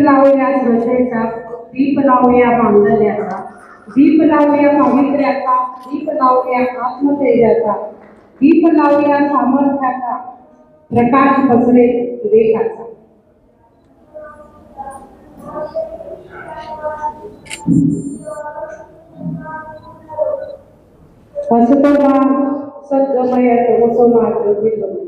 लावूया श्रद्धेचा दीप लावूया मांडल्याचा. दीप लावूया पावित्र्याचा. दीप लावूया आत्मतेजाचा. दीप लावूया सामर्थ्याचा. प्रकाश पसरे विवेकाचा. असतो सद्गमय तमसो मा ज्योतिर्गमय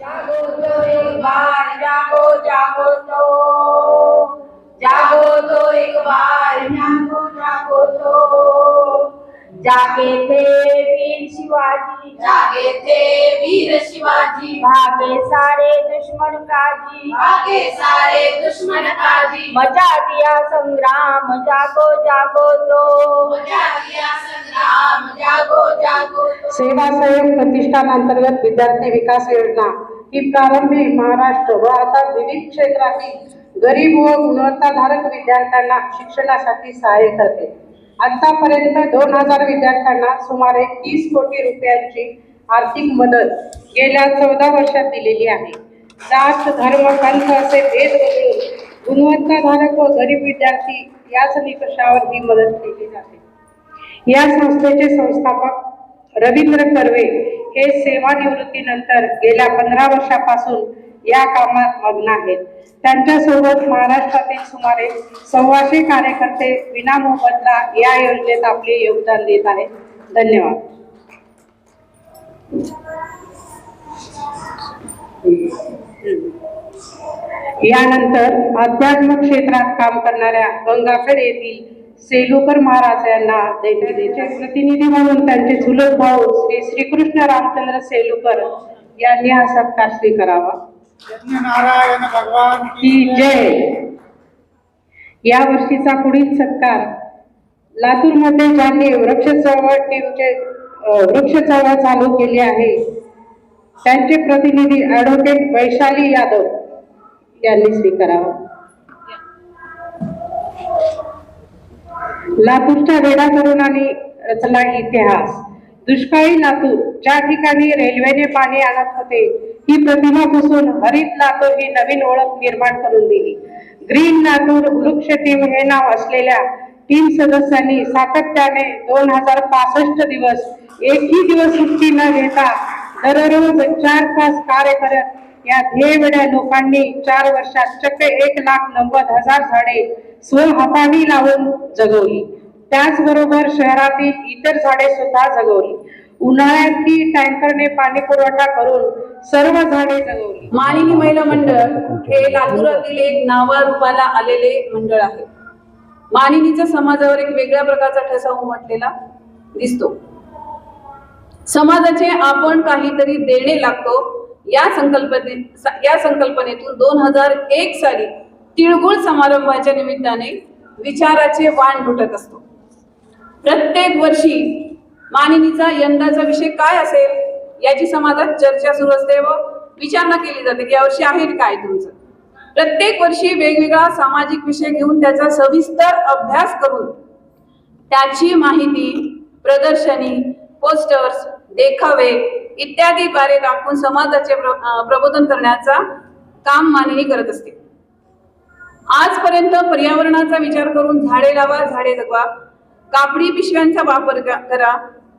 जागो तो एक बार जागो जागो तो जागो तो एक बार जागो जागो तो जागे थे वीर शिवाजी। जागे थे वीर शिवाजी। भागे सारे दुश्मन काजी। भागे सारे दुश्मन काजी। मचा दिया संग्राम जागो जागो तो। मजा दिया संग्राम जागो जागो तो। सेवा सहयोग प्रतिष्ठान अंतर्गत विद्यार्थी विकास योजना ही प्रारंभी महाराष्ट्र व आता विविध क्षेत्रातील गरीब व गुणवत्ताधारक विद्यार्थ्यांना शिक्षणासाठी सहाय्य करते. आतापर्यंत दोन हजार विद्यार्थ्यांना सुमारे तीस कोटी रुपयांची आर्थिक मदत गेल्या चौदा वर्षात दिलेली आहे. जात धर्म पंथ असे भेद वगळून गुणवत्ताधारक व गरीब विद्यार्थी याच निकषावर ही मदत केली जाते. या संस्थेचे संस्थापक रवींद्र कर्वे हे सेवानिवृत्तीनंतर गेल्या पंधरा वर्षापासून या कामात मग्न आहेत. त्यांच्यासोबत महाराष्ट्रातील सुमारे सव्वाशे कार्यकर्ते विना मोबदला या योजनेत आपले योगदान देत आहेत. धन्यवाद. यानंतर अध्यात्म क्षेत्रात काम करणाऱ्या गंगाखेड येथील सेलुकर महाराज यांना दैनंदिनचे प्रतिनिधी म्हणून त्यांचे चुलत भाऊ श्री श्रीकृष्ण रामचंद्र सेलुकर यांनी हा सत्कार स्वीकारावा. नारायण भगवान की जय। या वर्षीचा पुढील सत्कार लातूरमध्ये ज्यांनी वृक्ष चळवळ टीमचे वृक्ष चळवळ चालू केली आहे त्यांचे प्रतिनिधी ॲडव्होकेट वैशाली यादव यांनी स्वीकारावा. लातूरच्या वेडा तरुणांनी रचला इतिहास. दुष्काळी लातूर ज्या ठिकाणी रेल्वेने पाणी आणत होते ही प्रतिमा पुसून हरित लातूर ही नवीन ओळख निर्माण करून दिली. ग्रीन लातूर वृक्ष टीम हे नाव असलेल्या तीन सदस्यांनी सातत्याने दोन हजार पासष्ट दिवस एकही दिवस सुट्टी न घेता दररोज चार तास कार्य करत या ध्येयवेड्या लोकांनी चार वर्षात चक्क एक लाख नव्वद हजार झाडे स्वहातावी लावून जगवली. त्याचबरोबर शहरातील इतर झाडे सुद्धा जगवली. उन्हाळ्यातही टँकरने पाणी पुरवठा करून सर्व झाडे जगवली. मालिनी महिला मंडळ हे लातूरातील एक नावारूपाला आलेले मंडळ आहे. मालिनीचा समाजावर एक वेगळ्या प्रकारचा ठसा उमटलेला दिसतो. समाजाचे आपण काहीतरी देणे लागतो या संकल्पने या संकल्पनेतून दोन हजार एक साली तिळगुळ समारंभाच्या निमित्ताने विचाराचे वाण लुटत असतो. प्रत्येक वर्षी मानिनीचा यंदाचा विषय काय असेल याची समाजात चर्चा सुरू असते व विचारणा केली जाते की यावर्षी आहे काय तुमचं? प्रत्येक वर्षी वेगवेगळा सामाजिक विषय घेऊन त्याचा सविस्तर अभ्यास करून त्याची माहिती प्रदर्शनी पोस्टर्स देखावे इत्यादी द्वारे दाखवून समाजाचे प्र- प्रबोधन करण्याचा काम मानिनी करत असते. आजपर्यंत पर्यावरणाचा विचार करून झाडे लावा झाडे जगवा कापडी पिशव्यांचा वापर करा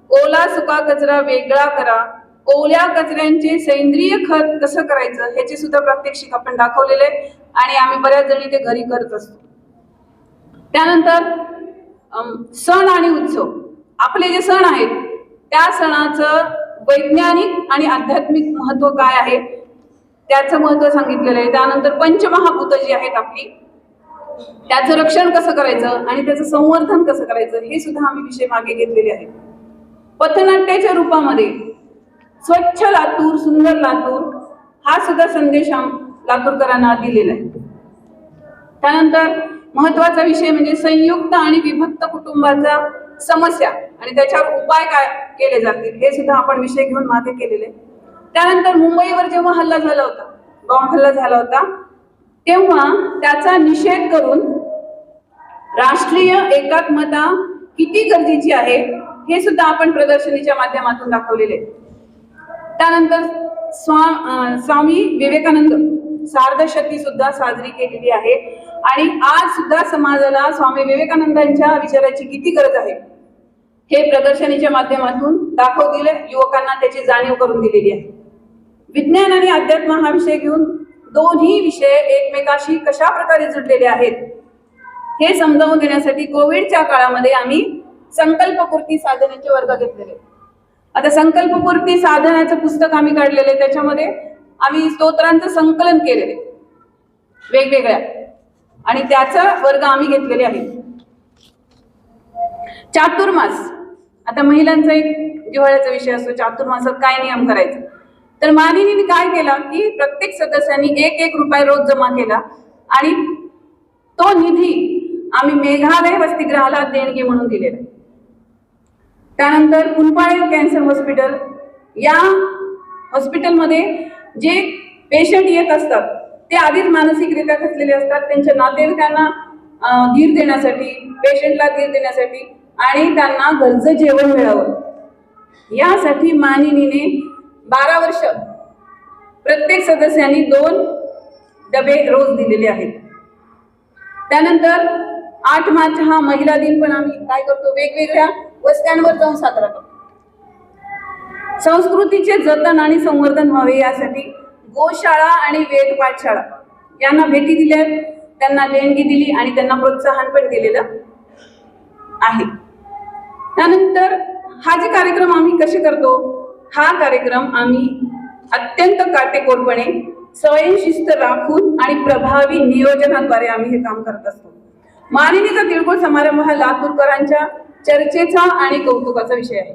ओला सुका कचरा वेगळा करा. ओल्या कचऱ्यांचे सेंद्रिय खत कसं करायचं ह्याचे सुद्धा प्रात्यक्षिक आपण दाखवलेले आहे आणि आम्ही बऱ्याच जणी ते घरी करत असतो. त्यानंतर सण आणि उत्सव. आपले जे सण आहेत त्या सणाचं वैज्ञानिक आणि आध्यात्मिक महत्त्व काय आहे त्याचं महत्त्व सांगितलेलं आहे. त्यानंतर पंचमहाभूत जी आहेत आपली त्याचं रक्षण कसं करायचं आणि त्याचं संवर्धन कसं करायचं हे सुद्धा आम्ही विषय मागे घेतलेले आहेत. पथनाट्याच्या रूपामध्ये. स्वच्छ लातूर सुंदर लातूर हा सुद्धा संदेश लातूरकरांना दिलेला आहे. त्यानंतर महत्त्वाचा विषय म्हणजे संयुक्त आणि विभक्त कुटुंबाचा समस्या आणि त्याच्यावर उपाय काय केले जातील हे सुद्धा आपण विषय घेऊन मागे केलेले त्यानंतर मुंबईवर जेव्हा हल्ला झाला होता बॉम्ब हल्ला झाला होता तेव्हा त्याचा निषेध करून राष्ट्रीय एकात्मता किती गरजेची आहे? हे सुद्धा आपण प्रदर्शनीच्या माध्यमातून दाखवलेले त्यानंतर स्वा स्वामी विवेकानंद सार्धशती सुद्धा साजरी केलेली आहे. आणि आज सुद्धा समाजाला स्वामी विवेकानंदांच्या विचाराची किती गरज आहे हे प्रदर्शनीच्या माध्यमातून दाखवलेले युवकांना त्याची जाणीव करून दिलेली आहे. विज्ञान आणि अध्यात्म हा विषय घेऊन दोन्ही विषय एकमेकाशी कशा प्रकारे जुडलेले आहेत हे समजावून देण्यासाठी कोविडच्या काळामध्ये आम्ही संकल्पपूर्ती साधनेचे वर्ग घेतलेले. आता संकल्पपूर्ती साधनाचं पुस्तक आम्ही काढलेले त्याच्यामध्ये आम्ही स्तोत्रांचं संकलन केलेले वेगवेगळ्या. आणि त्याचा वर्ग आम्ही घेतलेले आहे. चातुर्मास. आता महिलांचा एक जिव्हाळ्याचा विषय असतो. चातुर्मासात काय नियम करायचं? तर मानिनीने काय केला की प्रत्येक सदस्यांनी एक एक रुपये रोज जमा केला आणि तो निधी आम्ही मेघालय वसतिगृहाला देणगी म्हणून दिलेला आहे. त्यानंतर कुंपाळे कॅन्सर हॉस्पिटल या हॉस्पिटलमध्ये जे पेशंट येत असतात ते आधीच मानसिकरित्या खचलेले असतात. त्यांच्या नातेवाईकांना धीर देण्यासाठी पेशंटला धीर देण्यासाठी आणि त्यांना घरचं जेवण मिळावं. यासाठी मानिनीने बारा वर्ष प्रत्येक सदस्यांनी दोन डबे रोज दिलेले आहेत. त्यानंतर आठ मार्च हा महिला दिन पण आम्ही काय करतो? वेगवेगळ्या वस्त्यांवर जाऊन साजरा करतो. संस्कृतीचे जतन आणि संवर्धन व्हावे यासाठी गोशाळा आणि वेद पाठशाळा यांना भेटी दिल्या त्यांना देणगी दिली आणि त्यांना प्रोत्साहन पण दिलेलं आहे. त्यानंतर हा जे कार्यक्रम आम्ही कसे करतो? हा कार्यक्रम आम्ही अत्यंत काटेकोरपणे स्वयंशिस्त राखून आणि प्रभावी नियोजनाद्वारे आम्ही हे काम करत असतो. मानिनीचा तिळगुळ समारंभ हा लातूरकरांच्या चर्चेचा आणि कौतुकाचा विषय आहे.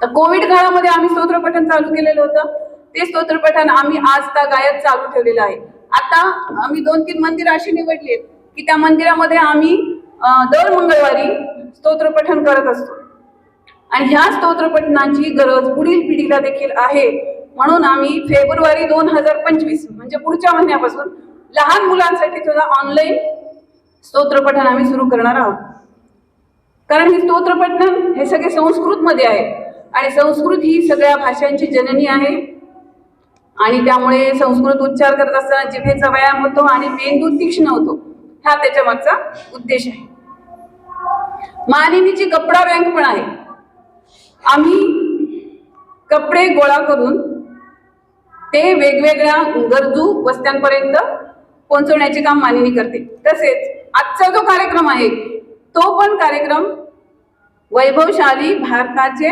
तर कोविड काळामध्ये आम्ही स्तोत्रपठण चालू केलेलं होतं. ते स्तोत्रपठण आम्ही आज त्या गायत चालू ठेवलेलं आहे. आता आम्ही दोन तीन मंदिर अशी निवडली आहेत की त्या मंदिरामध्ये आम्ही दर मंगळवारी स्तोत्रपठण करत असतो. आणि ह्या स्तोत्रपठणाची गरज पुढील पिढीला देखील आहे. म्हणून आम्ही फेब्रुवारी दोन हजार पंचवीस म्हणजे पुढच्या महिन्यापासून लहान मुलांसाठी सुद्धा ऑनलाईन स्तोत्रपठण आम्ही सुरू करणार आहोत. कारण हे स्तोत्रपठण हे सगळे संस्कृतमध्ये आहे. आणि संस्कृत ही सगळ्या भाषांची जननी आहे. आणि त्यामुळे संस्कृत उच्चार करत असताना जिभेचा व्यायाम होतो आणि मेंदू तीक्ष्ण होतो. हा त्याच्या मागचा उद्देश आहे. मानिनीची कपडा बँक पण आहे. आम्ही कपडे गोळा करून ते वेगवेगळ्या गरजू वस्त्यांपर्यंत पोहोचवण्याचे काम मानिनी करते. तसेच आजचा जो कार्यक्रम आहे तो पण कार्यक्रम वैभवशाली भारताचे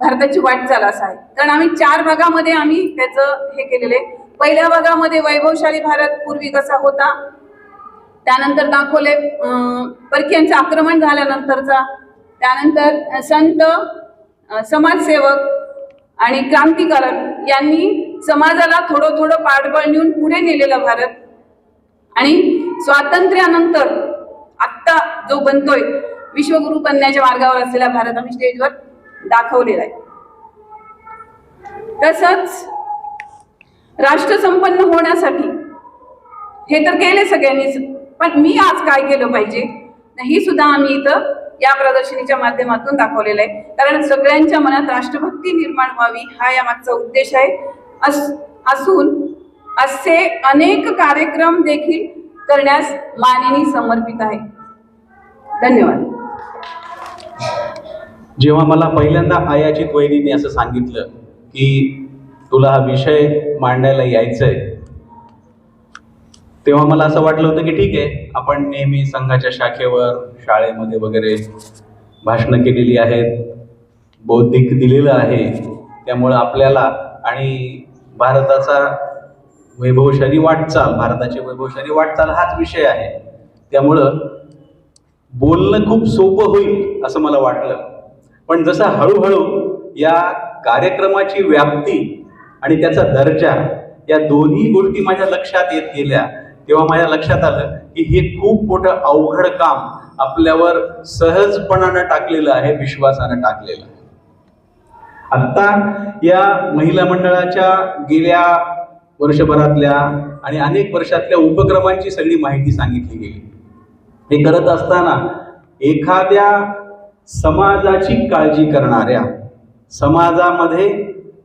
भारताची वाटचाल असा आहे. कारण आम्ही चार भागामध्ये आम्ही त्याचं हे केलेलं आहे. पहिल्या भागामध्ये वैभवशाली भारत पूर्वी कसा होता त्यानंतर दाखवले परकीयांचं आक्रमण झाल्यानंतरचा त्यानंतर संत समाजसेवक आणि क्रांतिकारक यांनी समाजाला थोडं थोडं पाठबळ नेऊन पुढे नेलेला भारत. आणि स्वातंत्र्यानंतर आत्ता जो बनतोय विश्वगुरु बनण्याच्या मार्गावर असलेला भारत आम्ही स्टेजवर दाखवलेला आहे. तसंच राष्ट्र संपन्न होण्यासाठी हे तर केले सगळ्यांनीच पण मी आज काय केलं पाहिजे ही सुद्धा आम्ही इथं या प्रदर्शनीच्या माध्यमातून दाखवलेलं आहे. कारण सगळ्यांच्या मनात राष्ट्रभक्ती निर्माण व्हावी हा या मागचा उद्देश आहे. अस असून असे अनेक कार्यक्रम देखील करण्यास मानिनी समर्पित आहे. धन्यवाद. जेव्हा मला पहिल्यांदा आयाचित वहिनीने असं सांगितलं की तुला हा विषय मांडायला आहे तेव्हा मला असं वाटलं होतं की ठीक आहे आपण नेहमी संघाच्या शाखेवर शाळेमध्ये वगैरे भाषणं केलेली आहेत बौद्धिक दिलेलं आहे त्यामुळं आपल्याला आणि भारताचा वैभवशाली वाटचाल भारताची वैभवशाली वाटचाल हाच विषय आहे. त्यामुळं बोलणं खूप सोपं होईल असं मला वाटलं. पण जसं हळूहळू या कार्यक्रमाची व्याप्ती आणि त्याचा दर्जा या दोन्ही गोष्टी माझ्या लक्षात येत गेल्या तेव्हा माझ्या लक्षात आलं की हे खूप मोठं अवघड काम आपल्यावर सहजपणानं टाकलेलं आहे विश्वासानं टाकलेलं आहे. आत्ता या महिला मंडळाच्या गेल्या वर्षभरातल्या आणि अनेक वर्षातल्या उपक्रमांची सगळी माहिती सांगितली गेली. हे करत असताना एखाद्या समाजाची काळजी करणाऱ्या समाजामध्ये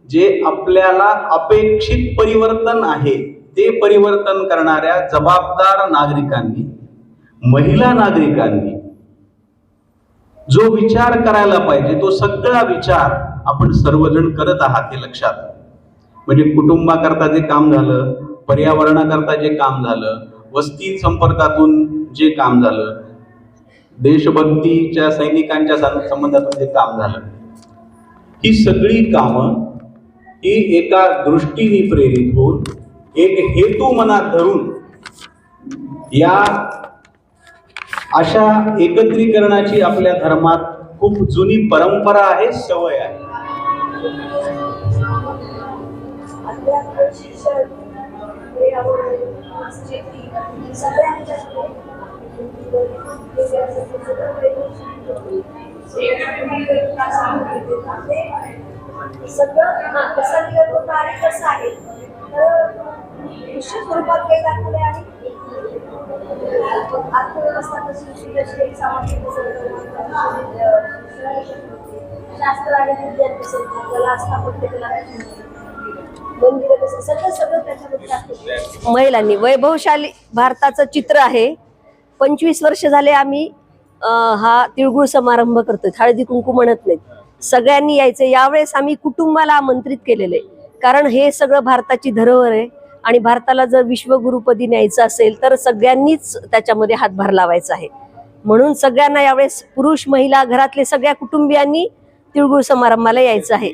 जे आपल्याला अपेक्षित परिवर्तन आहे ते परिवर्तन करणाऱ्या जबाबदार नागरिकांनी महिला नागरिकांनी जो विचार करायला पाहिजे तो सगळा विचार आपण सर्वजण करत आहात हे लक्षात. म्हणजे कुटुंबाकरता जे काम झालं पर्यावरणाकरता जे काम झालं वस्ती संपर्कातून जे काम झालं देशभक्तीच्या सैनिकांच्या संबंधातून जे काम झालं ही सगळी कामं ही एका दृष्टीने प्रेरित होऊन एक हेतू मनात धरून या अशा एकत्रीकरणाची आपल्या धर्मात खूप जुनी परंपरा आहे सवय आहे. शिक्षण शेती सगळ्यांच्या सगळं हा कसा निघत होता कसं आहे तर निश्चित स्वरूपात काही दाखवले आणि अर्थव्यवस्था कशी सामाजिक शास्त्र आणि विद्यार्थी कला स्थापत्य कला सगळं सगळं त्याच्यामध्ये दाखवलं महिलांनी वैभवशाली भारताचं चित्र आहे. पंचवीस वर्ष झाले आम्ही हा तिळगुळ समारंभ करतोय. हळदी कुंकू म्हणत नाहीत. सगळ्यांनी यायचं. यावेळेस आम्ही कुटुंबाला आमंत्रित केलेले कारण हे सगळं भारताची धरोहर आहे आणि भारताला जर विश्वगुरुपदी न्यायचं असेल तर सगळ्यांनीच त्याच्यामध्ये हातभार लावायचा आहे. म्हणून सगळ्यांना यावेळेस पुरुष महिला घरातले सगळ्या कुटुंबियांनी तिळगुळ समारंभाला यायचं आहे.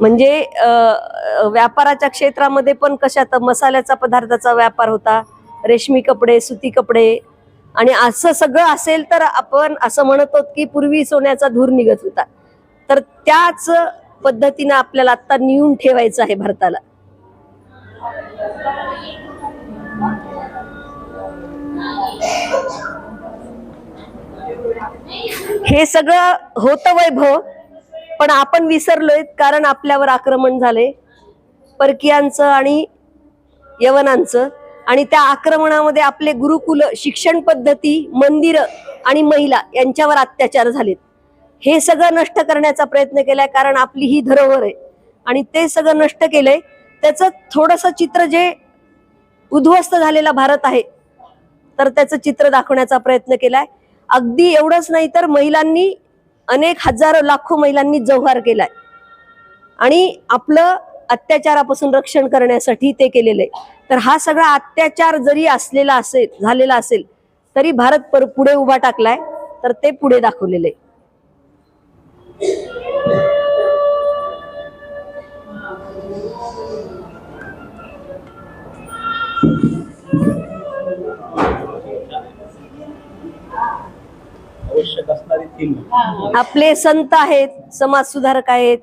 म्हणजे व्यापाराच्या क्षेत्रामध्ये पण कशात मसाल्याचा पदार्थाचा व्यापार होता रेशमी कपडे सुती कपडे आणि असं सगळं असेल तर आपण असं म्हणत आहोत की पूर्वी सोन्याचा धूर निघत होता. तर त्याच पद्धतीनं आपल्याला आता नेऊन ठेवायचं आहे भारताला. हे सगळं होतं वैभव पण आपण विसरलोय कारण आपल्यावर आक्रमण झाले परकीयांचं आणि यवनांचं. आणि त्या आक्रमणामध्ये आपले गुरुकुल शिक्षण पद्धती मंदिरं आणि महिला यांच्यावर अत्याचार झालेत. हे सगळं नष्ट करण्याचा प्रयत्न केलाय कारण आपली ही धरोहर आहे. आणि ते सगळं नष्ट केलंय. त्याचं थोडस चित्र जे उद्ध्वस्त झालेला भारत आहे तर त्याचं चित्र दाखवण्याचा प्रयत्न केलाय. अगदी एवढंच नाही तर महिलांनी अनेक हजारो लाखो महिलांनी जव्हार केलाय. आणि आपलं अत्याचारापासून रक्षण करण्यासाठी ते केलेलं. आहे तर हा सगळा अत्याचार जरी असलेला असेल झालेला असेल तरी भारत पर पुढे उभा टाकलाय. तर ते पुढे दाखवलेलं. आहे आपले संत आहेत समाजसुधारक आहेत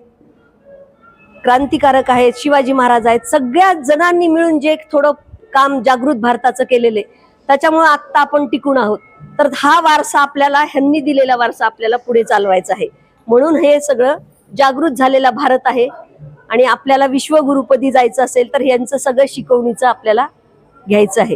क्रांतिकारक आहेत शिवाजी महाराज आहेत सगळ्या जणांनी मिळून जे थोडं काम जागृत भारताचं केलेलं आहे त्याच्यामुळे आत्ता आपण टिकून आहोत. तर हा वारसा आपल्याला ह्यांनी दिलेला वारसा आपल्याला पुढे चालवायचा आहे. म्हणून हे सगळं जागृत झालेला भारत आहे आणि आपल्याला विश्वगुरुपदी जायचं असेल तर यांचं सगळं शिकवणीचं आपल्याला घ्यायचं आहे.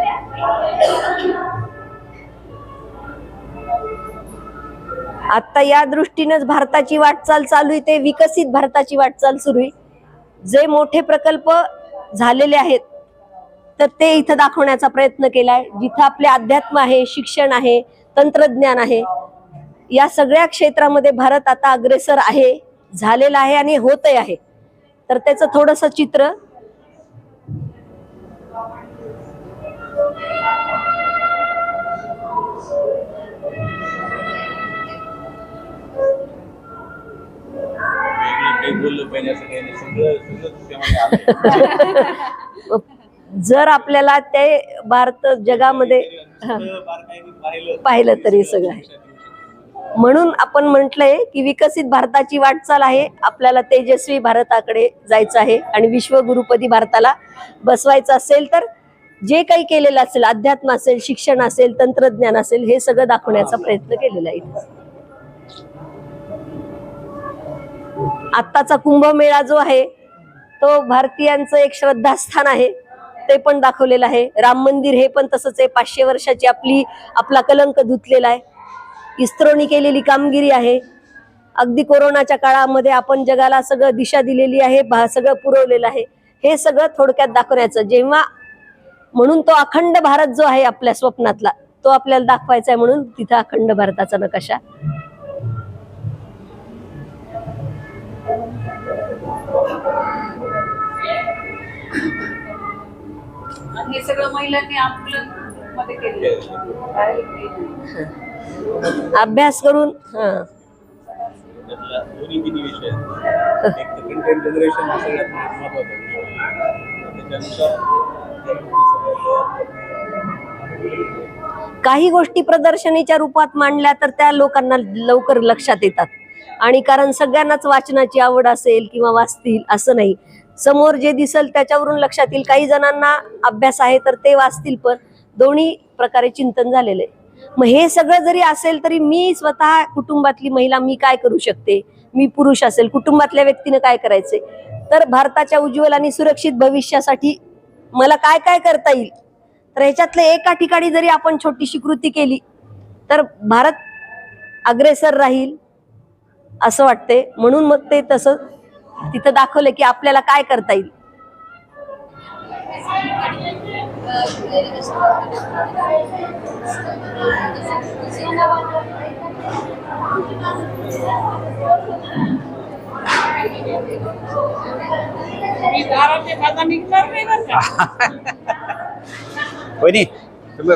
आता या दृष्टीनंच भारताची वाटचाल चालू आहे ते विकसित भारताची वाटचाल सुरू आहे. जे मोठे प्रकल्प झालेले आहेत तर ते इथं दाखवण्याचा प्रयत्न केलाय. जिथं आपले अध्यात्म आहे शिक्षण आहे तंत्रज्ञान आहे या सगळ्या क्षेत्रामध्ये भारत आता अग्रेसर आहे झालेला आहे आणि होतही आहे. तर त्याचं थोडस चित्र बोललं पाहिजे असं काही नाही. सगळं सगळं त्यामध्ये जर आपल्याला ते भारत जगामध्ये पाहिलं पाहिलं तरी सगळं आहे. म्हणून आपण म्हटलंय की विकसित भारताची वाटचाल आहे. आपल्याला तेजस्वी भारताकडे जायचं आहे आणि विश्वगुरुपदी भारताला बसवायचं असेल तर जे काही केलेलं असेल अध्यात्म असेल शिक्षण असेल तंत्रज्ञान असेल हे सगळं दाखवण्याचा प्रयत्न केलेला आहे आत्ताचा कुंभमेळा जो आहे तो भारतीयांचं एक श्रद्धास्थान आहे. ते पण दाखवलेलं आहे. राम मंदिर हे पण तसंच आहे. पाचशे वर्षाची आपली आपला कलंक धुतलेला आहे. इस्रोनी केलेली कामगिरी आहे. अगदी कोरोनाच्या काळामध्ये आपण जगाला सगळं दिशा दिलेली आहे भा- सगळं पुरवलेलं आहे. हे सगळं थोडक्यात दाखवण्याचं. जेव्हा म्हणून तो अखंड भारत जो आहे आपल्या स्वप्नातला तो आपल्याला दाखवायचा आहे म्हणून तिथं अखंड भारताचा नकाशा. हे सगळं महिलांनी आपलं मध्ये केलं अभ्यास करून हा त्यातला दोन्ही तिन्ही विषय आहेत. एक तर कंटेंट जनरेशन हा सगळ्यात महत्त्वाचा विषय आहे. त्याच्यानुसार त्या गोष्टी सगळ्या तयार करणं. काही गोष्टी प्रदर्शनीच्या रूपात मांडल्या तर त्या लोकांना लवकर लक्षात येतात आणि कारण सगळ्यांनाच वाचनाची आवड असेल किंवा वाचतील असं नाही समोर जे दिसल त्याच्यावरून लक्षात येईल काही जणांना अभ्यास आहे तर ते वाचतील पण दोन्ही प्रकारे चिंतन झालेलं आहे. मग हे सगळं जरी असेल तरी मी स्वतः कुटुंबातली महिला मी काय करू शकते? मी पुरुष असेल कुटुंबातल्या व्यक्तीनं काय करायचे तर भारताच्या उज्ज्वल आणि सुरक्षित भविष्यासाठी मला काय काय करता येईल? तर ह्याच्यातलं एका ठिकाणी जरी आपण छोटीशी कृती केली तर भारत अग्रेसर राहील असं वाटते म्हणून मग ते तसं तिथं दाखवलं की आपल्याला काय करता येईल. नाही वहिनी तुम्ही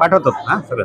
घे पाठ सगळं?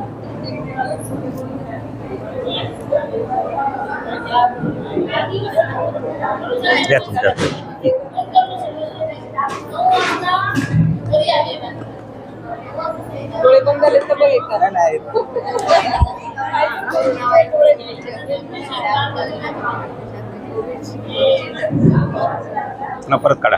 या तुमच्या ना परत काढा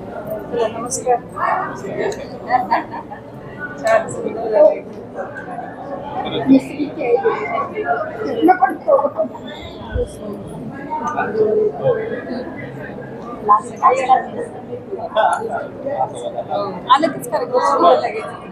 काढा आलं कीच कार्यक्रम लागेल